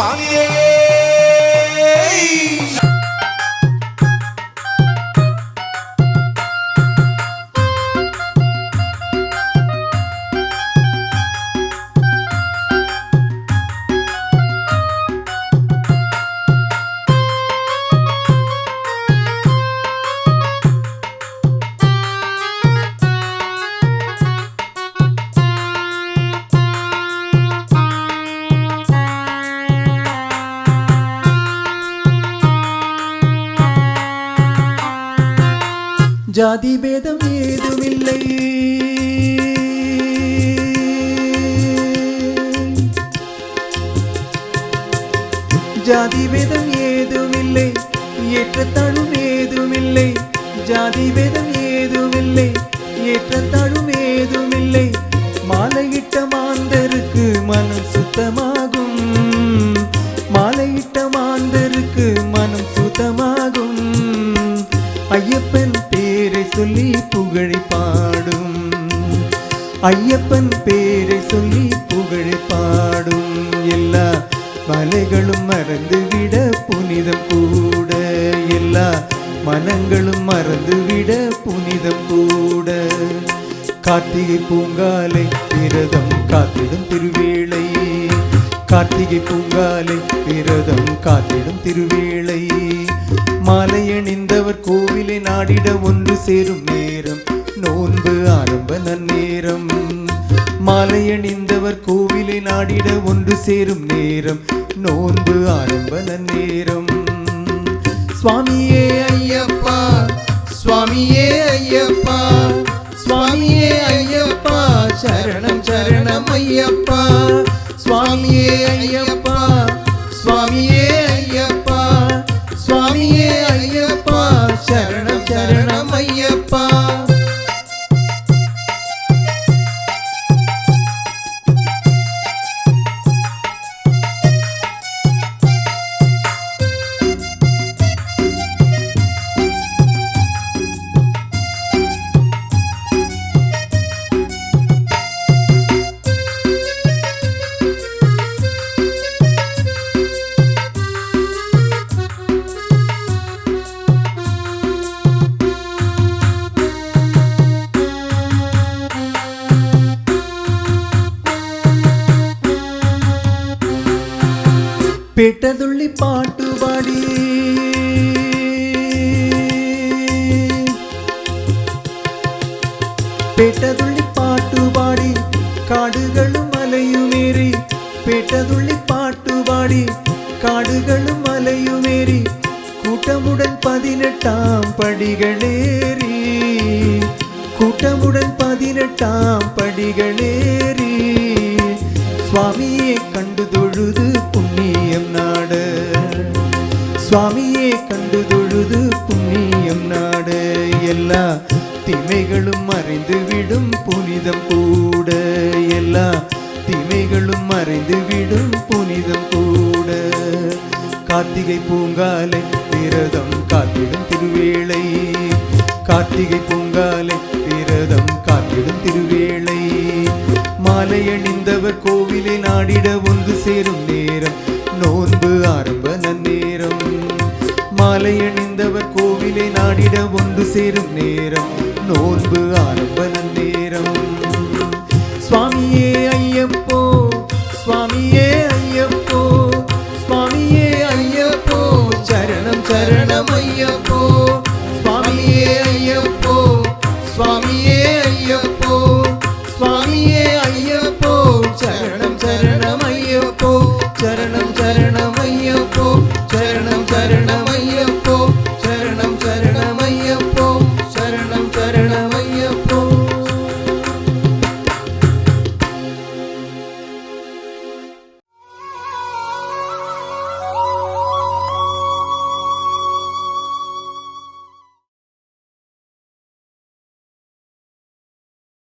சுவாமியே ஜாதி பேதம் ஏதுமில்லை. ஜாதி பேதம் ஏதுமில்லை ஏற்றத்தாழும் ஏதுமில்லை. ஜாதி பேதம் ஏதுமில்லை ஏற்றத்தாழும் ஏதுமில்லை. மாலையிட்ட மாந்தருக்கு மனம் சுத்தமாகும். மாலையிட்ட மாந்தருக்கு மனம் சுத்தமாகும். ஐயப்பன் சொல்லி புகழை பாடும். ஐயப்பன் பேரை சொல்லி புகழை பாடும். எல்லா மலைகளும் மறந்துவிட புனிதம் கூட. எல்லா மனங்களும் மறந்துவிட புனிதம் கூட. கார்த்திகை பூங்காலை விரதம் காத்திடும் திருவேளை. கார்த்திகை பூங்காலை விரதம் காத்திடும் திருவேளை. மாலை அணிந்தவர் கோவிலை நாடிட ஒன்று சேரும் நேரம். நோன்பு ஆரம்ப நன்னேரம். மாலை அணிந்தவர் கோவிலை நாடிட ஒன்று சேரும் நேரம். நோன்பு ஆரம்ப நன்னேரம். சுவாமியே ஐயப்பா சுவாமியே ஐயப்பா சுவாமியே ஐயப்பா சரணம் சரணம் ஐயப்பா. சுவாமியே ஐயப்பா சுவாமியே പെട്ടതുള്ളി പാട്ടുപാടി പെട്ടതുള്ളി പാട്ടുപാടി കാടുകളും മലയുമേറി പെട്ടതുള്ളി പാട്ടുപാടി കാടുകളും മലയുമേറി കൂട്ടമുടൻ പതിനെട്ടാം പടികളേറി കൂട്ടമുടൻ പതിനെട്ടാം പടികളേറി സ്വാമിയെ കണ്ടു തൊഴുത് சுவாமியே கண்டு தொழுது புண்ணியம் நாடு. எல்லா தீமைகளும் மறைந்து விடும் புனிதம் கூட. எல்லா தீமைகளும் மறைந்து விடும் புனிதம் கூட. கார்த்திகை பூங்காலை விரதம் காத்திடும் திருவேளை. கார்த்திகை பூங்காலை விரதம் காத்திடும் திருவேளை. மாலை அணிந்தவர் கோவிலை நாடிட ஒன்று சேரும் நேரம். நோன்பு ஆரம்ப நன்றி கோவிலை ஒன்று சேரும் நேரம் நோன்பு ஆரம்ப நேரம் சுவாமி